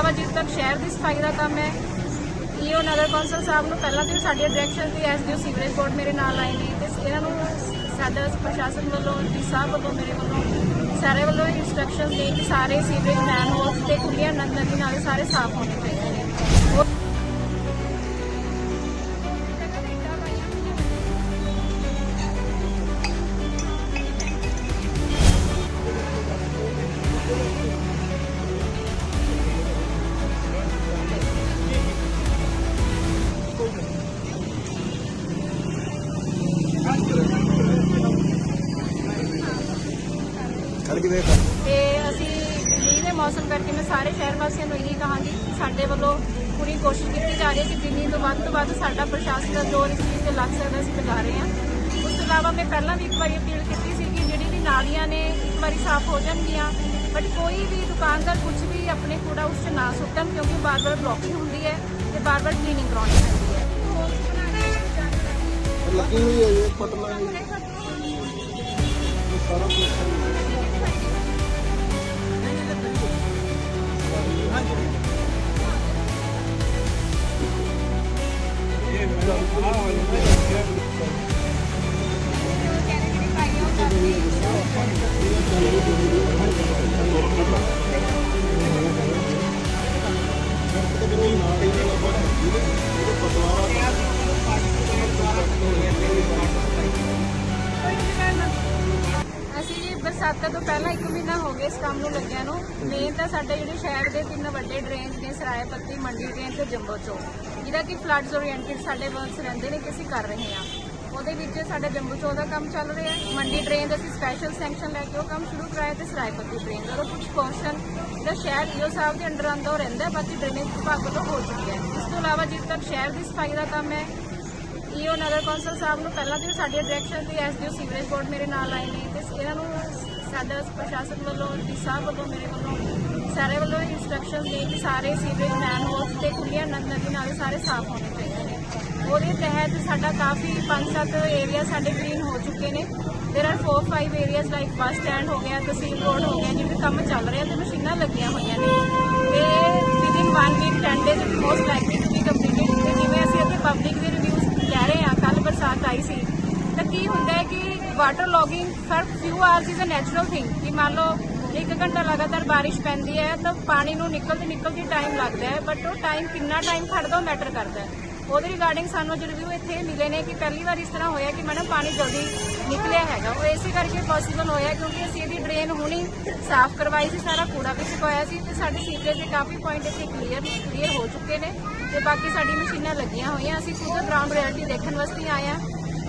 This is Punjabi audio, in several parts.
ਇਲਾਵਾ ਜਿਸ ਤੱਕ ਸ਼ਹਿਰ ਦੀ ਸਫ਼ਾਈ ਦਾ ਕੰਮ ਹੈ ਈਓ ਨਗਰ ਕੌਂਸਲ ਸਾਹਿਬ ਨੂੰ ਪਹਿਲਾਂ ਤੋਂ ਹੀ ਸਾਡੀ ਡਾਇਰੈਕਸ਼ਨ ਤੇ ਐਸਡੀਓ ਸੀਵਰੇਜ ਬੋਰਡ ਮੇਰੇ ਨਾਲ ਆਏ ਨੇ ਤੇ ਇਹਨਾਂ ਨੂੰ ਸਾਡਾ ਪ੍ਰਸ਼ਾਸਨ ਵੱਲੋਂ ਡੀ ਸਾਹਿਬ ਵੱਲੋਂ, ਮੇਰੇ ਵੱਲੋਂ ਸਾਰੇ ਵੱਲੋਂ ਇਨਸਟਰਕਸ਼ਨ ਦੇ ਕਿ ਸਾਰੇ ਸੀਵਰੇਜ ਮੈਨ ਹੋਲਸ ਤੇ ਖੁੱਲੀਆਂ ਨਦੀ ਨਾਲੇ ਸਾਰੇ ਸਾਫ਼ ਹੋਣੇ ਚਾਹੀਦੇ ਨੇ। ਉਹ- ਖੜ ਕੇ ਵੇਖ ਤੇ ਅਸੀਂ ਮੀਂਹ ਦੇ ਮੌਸਮ ਕਰਕੇ ਮੈਂ ਸਾਰੇ ਸ਼ਹਿਰ ਵਾਸੀਆਂ ਨੂੰ ਇਹੀ ਕਹਾਂਗੀ ਕਿ ਸਾਡੇ ਵੱਲੋਂ ਪੂਰੀ ਕੋਸ਼ਿਸ਼ ਕੀਤੀ ਜਾ ਰਹੀ ਹੈ ਕਿ ਜਿੰਨੀ ਤੋਂ ਵੱਧ ਤੋਂ ਵੱਧ ਸਾਡਾ ਪ੍ਰਸ਼ਾਸਨ ਦਾ ਜ਼ੋਰ ਇਸ ਚੀਜ਼ ਤੇ ਲੱਗ ਸਕਦਾ ਅਸੀਂ ਲਗਾ ਰਹੇ ਹਾਂ। ਉਸ ਤੋਂ ਇਲਾਵਾ ਮੈਂ ਪਹਿਲਾਂ ਵੀ ਇੱਕ ਵਾਰੀ ਅਪੀਲ ਕੀਤੀ ਸੀ ਕਿ ਜਿਹੜੀ ਵੀ ਨਾਲੀਆਂ ਨੇ ਇੱਕ ਵਾਰੀ ਸਾਫ਼ ਹੋ ਜਾਣਗੀਆਂ ਬਟ ਕੋਈ ਵੀ ਦੁਕਾਨਦਾਰ ਕੁਝ ਵੀ ਆਪਣੇ ਕੂੜਾ ਉਸ 'ਚ ਨਾ ਸੁੱਟਣ ਕਿਉਂਕਿ ਬਾਰ-ਬਾਰ ਬਲੌਕਿੰਗ ਹੁੰਦੀ ਹੈ ਤੇ ਬਾਰ-ਬਾਰ ਕਲੀਨਿੰਗ ਕਰਾਉਣੀ ਪੈਂਦੀ ਹੈ। ਲੱਗੀ ਹੋਈ ਹੈ ਇਹ ਪਟਨਾ ਇਹ ਸਾਰਾ ਕੁਝ ਜੀ ਤੋਂ ਪਹਿਲਾਂ 1 ਮਹੀਨਾ ਹੋ ਗਿਆ ਇਸ ਕੰਮ ਨੂੰ ਲੱਗਿਆ ਨੂੰ। ਮੇਨ ਤਾਂ ਸਾਡੇ ਜਿਹੜੇ ਸ਼ਹਿਰ ਦੇ ਤਿੰਨ ਵੱਡੇ ਡਰੇਨਸ ਨੇ ਸਰਾਏ ਪੱਤੀ ਮੰਡੀ ਡਰੇਨ ਤੇ ਜੰਬੋ ਚੌਕ। ਜਿਹਦਾ ਕਿ ਫਲੱਡਸ ਓਰੀਐਂਟਡ ਸਾਡੇ ਵਰਕਸ ਰਹਿੰਦੇ ਨੇ, ਕਿ ਅਸੀਂ ਕਰ ਰਹੇ ਹਾਂ। ਉਹਦੇ ਵਿੱਚ ਸਾਡਾ ਜੰਬੋ ਚੌਕ ਦਾ ਕੰਮ ਚੱਲ ਰਿਹਾ ਹੈ। ਮੰਡੀ ਡਰੇਨ ਦਾ ਅਸੀਂ ਸਪੈਸ਼ਲ ਸੈਂਕਸ਼ਨ ਲੈ ਕੇ ਉਹ ਕੰਮ ਸ਼ੁਰੂ ਕਰਾਇਆ ਤੇ ਸਰਾਏ ਪੱਤੀ ਡਰੇਨ ਦਾ। ਉਹਦਾ ਕੁਝ ਪੋਰਸ਼ਨ ਜਿਹੜਾ ਸ਼ਹਿਰ ਈਓ ਸਾਹਿਬ ਦੇ ਅੰਡਰ ਆਉਂਦਾ, ਉਹ ਰਹਿੰਦਾ ਬਾਕੀ ਡਰੇਨੇਜ ਵਿਭਾਗ ਵੱਲੋਂ ਹੋ ਚੁੱਕਿਆ ਹੈ। ਇਸ ਤੋਂ ਇਲਾਵਾ ਜਿਸ ਤੱਕ ਸ਼ਹਿਰ ਦੀ ਸਫ਼ਾਈ ਦਾ ਕੰਮ ਹੈ, ਈਓ ਨਗਰ ਕੌਂਸਲ ਸਾਹਿਬ ਨੂੰ ਪਹਿਲਾਂ ਤੋਂ ਹੀ ਸਾਡੀ ਡਾਇਰੈਕਸ਼ਨ ਤੇ ਐਸਡੀਓ ਸੀਵਰੇਜ ਬੋਰਡ ਮੇਰੇ ਨਾਲ ਆਏ ਨੇ, ਤੇ ਇਹਨਾਂ ਨੂੰ ਸਾਡਾ ਪ੍ਰਸ਼ਾਸਨ ਵੱਲੋਂ ਡੀ ਸਾਹਿਬ ਵੱਲੋਂ ਮੇਰੇ ਵੱਲੋਂ ਸਾਰੇ ਵੱਲੋਂ ਇਨਸਟਰਕਸ਼ਨ ਦੇ ਕਿ ਸਾਰੇ ਸੀਵਰੇਜ ਮੈਨ ਹੋਲਸ ਤੇ ਖੁੱਲੀਆਂ ਨਦੀ ਨਾਲੇ ਸਾਰੇ ਸਾਫ਼ ਹੋਣੇ ਚਾਹੀਦੇ ਨੇ। ਉਹਦੇ ਤਹਿਤ ਸਾਡਾ ਕਾਫੀ 5-7 ਏਰੀਆ ਸਾਡੇ ਗ੍ਰੀਨ ਹੋ ਚੁੱਕੇ ਨੇ। There are 4-5 areas like bus stand ਹੋ ਗਿਆ, ਤਹਿਸੀਲ ਰੋਡ ਹੋ ਗਿਆ ਜਿੱਥੇ ਕੰਮ ਚੱਲ ਰਿਹਾ ਤੇ ਮਸ਼ੀਨਾਂ ਲੱਗੀਆਂ ਹੋਈਆਂ ਨੇ। ਤੇ within 1 week 10 days it most likely to be completed ਤੇ ਜਿਵੇਂ ਅਸੀਂ ਇੱਥੇ ਪਬਲਿਕ ਦੇ ਰਿਵਿਊਜ਼ ਕਹਿ ਰਹੇ ਹਾਂ ਕੱਲ ਬਰਸਾਤ ਆਈ ਸੀ ਤਾਂ ਕੀ ਹੁੰਦਾ ਹੈ ਕਿ water logging sir few hours is a natural thing ਕਿ ਮੰਨ ਲਓ ਇੱਕ ਘੰਟਾ ਲਗਾਤਾਰ ਬਾਰਿਸ਼ ਪੈਂਦੀ ਹੈ ਤਾਂ ਪਾਣੀ ਨੂੰ ਨਿਕਲਦੇ ਨਿਕਲਦੇ ਟਾਈਮ ਲੱਗਦਾ ਹੈ ਬਟ ਉਹ ਟਾਈਮ ਕਿੰਨਾ ਟਾਈਮ ਖੜਦਾ ਉਹ ਮੈਟਰ ਕਰਦਾ ਹੈ ਉਹਦੇ ਰਿਗਾਰਡਿੰਗ ਸਾਨੂੰ ਅੱਜ ਰਿਵਿਊ ਇੱਥੇ ਮਿਲੇ ਨੇ ਕਿ ਪਹਿਲੀ ਵਾਰ ਇਸ ਤਰ੍ਹਾਂ ਹੋਇਆ ਕਿ ਮੈਡਮ ਪਾਣੀ ਜਲਦੀ ਨਿਕਲਿਆ ਹੈਗਾ। ਉਹ ਇਸੇ ਕਰਕੇ ਪੋਸੀਬਲ ਹੋਇਆ ਕਿਉਂਕਿ ਅਸੀਂ ਇਹਦੀ ਡਰੇਨ ਹੁਣੀ ਸਾਫ਼ ਕਰਵਾਈ ਸੀ, ਸਾਰਾ ਕੂੜਾ ਵੀ ਚੁਕਾਇਆ ਸੀ ਤੇ ਸਾਡੇ ਸੀਵਰੇਜ ਦੇ ਕਾਫੀ ਪੁਆਇੰਟ ਇੱਥੇ ਕਲੀਅਰ ਕਲੀਅਰ ਹੋ ਚੁੱਕੇ ਨੇ ਤੇ ਬਾਕੀ ਸਾਡੀ ਮਸ਼ੀਨਾਂ ਲੱਗੀਆਂ ਹੋਈਆਂ। ਅਸੀਂ ਖੁਦ ਗਰਾਊਂਡ ਰਿਐਲਿਟੀ ਦੇਖਣ ਵਾਸਤੇ ਆਏ ਹਾਂ।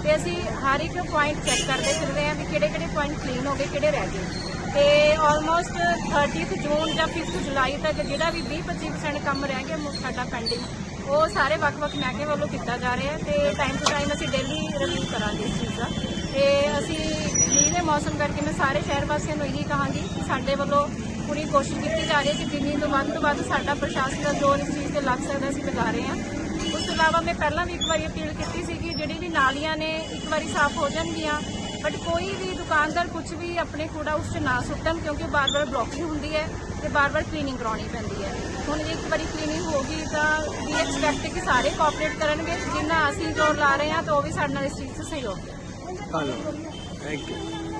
ਤੇ ਅਸੀਂ ਹਰ ਇੱਕ ਪੁਆਇੰਟ ਚੈੱਕ ਕਰਦੇ ਫਿਰ ਰਹੇ ਹਾਂ ਵੀ ਕਿਹੜੇ ਕਿਹੜੇ ਪੁਆਇੰਟ ਕਲੀਨ ਹੋ ਗਏ, ਕਿਹੜੇ ਰਹਿ ਗਏ। ਤੇ ਆਲਮੋਸਟ 30th ਜੂਨ ਜਾਂ 5th ਜੁਲਾਈ ਤੱਕ ਜਿਹੜਾ ਵੀ 20-25% ਕੰਮ ਰਹਿ ਗਿਆ ਸਾਡਾ ਪੈਂਡਿੰਗ ਉਹ ਸਾਰੇ ਵੱਖ-ਵੱਖ ਮਹਿਕਮੇ ਵੱਲੋਂ ਕੀਤਾ ਜਾ ਰਿਹਾ ਹੈ ਤੇ ਟਾਈਮ ਟੂ ਟਾਈਮ ਅਸੀਂ ਡੇਲੀ ਰਿਵਿਊ ਕਰਾਂਗੇ ਇਸ ਚੀਜ਼ ਦਾ। ਤੇ ਅਸੀਂ ਮੀਂਹ ਦੇ ਮੌਸਮ ਕਰਕੇ ਮੈਂ ਸਾਰੇ ਸ਼ਹਿਰ ਵਾਸੀਆਂ ਨੂੰ ਇਹੀ ਕਹਾਂਗੀ ਕਿ ਸਾਡੇ ਵੱਲੋਂ ਪੂਰੀ ਕੋਸ਼ਿਸ਼ ਕੀਤੀ ਜਾ ਰਹੀ ਹੈ ਕਿ ਜਿੰਨੀ ਤੋਂ ਵੱਧ ਤੋਂ ਵੱਧ ਸਾਡਾ ਪ੍ਰਸ਼ਾਸਨ ਦਾ ਜ਼ੋਰ ਇਸ ਚੀਜ਼ ਤੇ ਲੱਗ ਸਕਦਾ ਅਸੀਂ ਲਗਾ ਰਹੇ ਹਾਂ। ਇਲਾਵਾ ਮੈਂ ਪਹਿਲਾਂ ਵੀ ਇੱਕ ਵਾਰੀ ਅਪੀਲ ਕੀਤੀ ਸੀ ਕਿ ਜਿਹੜੀ ਵੀ ਨਾਲੀਆਂ ਨੇ ਇੱਕ ਵਾਰੀ ਸਾਫ਼ ਹੋ ਜਾਣਗੀਆਂ ਬਟ ਕੋਈ ਵੀ ਦੁਕਾਨਦਾਰ ਕੁਝ ਵੀ ਆਪਣੇ ਕੂੜਾ ਉਸ 'ਚ ਨਾ ਸੁੱਟਣ, ਕਿਉਂਕਿ ਬਾਰ-ਬਾਰ ਬਲੌਕਿੰਗ ਹੁੰਦੀ ਹੈ ਤੇ ਬਾਰ-ਬਾਰ ਕਲੀਨਿੰਗ ਕਰਾਉਣੀ ਪੈਂਦੀ ਹੈ। ਹੁਣ ਇੱਕ ਵਾਰੀ ਕਲੀਨਿੰਗ ਹੋ ਗਈ ਤਾਂ ਵੀ ਐਕਸਪੈਕਟ ਕਿ ਸਾਰੇ ਕੋਆਪਰੇਟ ਕਰਨਗੇ, ਜਿੰਨਾ ਅਸੀਂ ਜ਼ੋਰ ਲਾ ਰਹੇ ਹਾਂ ਤਾਂ ਉਹ ਵੀ ਸਾਡੇ ਨਾਲ ਇਸ ਚੀਜ਼ 'ਚ ਸਹਿਯੋਗ ਦੇਣ ਧੰਨਵਾਦ। Thank you